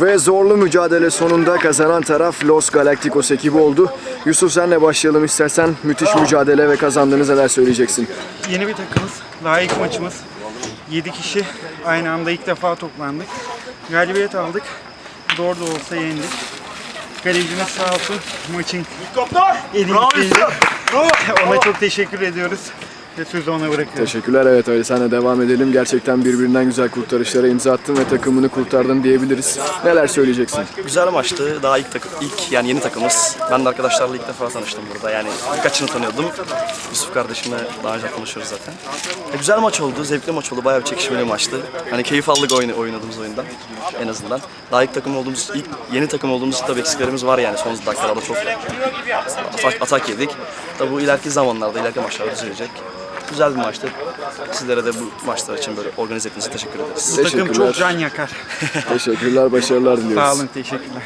Ve zorlu mücadele sonunda kazanan taraf Los Galacticos ekibi oldu. Yusuf senle başlayalım istersen. Müthiş mücadele ve kazandığınız neler söyleyeceksin? Yeni bir takımız, layık maçımız. 7 kişi aynı anda ilk defa toplandık. Galibiyet aldık. Zor da olsa yendik. Kalecimiz sağ olsun maçın elindeydi. Ona çok teşekkür ediyoruz. Ve sözü ona bırakıyorum. Teşekkürler evet öyle senle devam edelim. Gerçekten birbirinden güzel kurtarışlara imza attın ve takımını kurtardın diyebiliriz. Neler söyleyeceksin? Güzel maçtı. Daha ilk takım, ilk yani yeni takımız. Ben de arkadaşlarla ilk defa tanıştım burada. Yani birkaçını tanıyordum. Yusuf kardeşimle daha önce konuşuyoruz zaten. E, güzel maç oldu, zevkli maç oldu. Bayağı bir çekişmeli maçtı. Hani keyif aldık oyun, oynadığımız oyundan en azından. Daha ilk takım olduğumuz, ilk yeni takım olduğumuz tabii eksiklerimiz var yani. Son dakikalarda çok atak, atak yedik. Tabii bu ileriki zamanlarda, ileriki maçlarda düzelecek. Güzel bir maçtı. Sizlere de bu maçlar için böyle organize ettiğiniz için teşekkür ederiz. Bu takım Teşekkürler. çok can yakar. Teşekkürler, başarılar diliyoruz. Sağ olun, teşekkürler.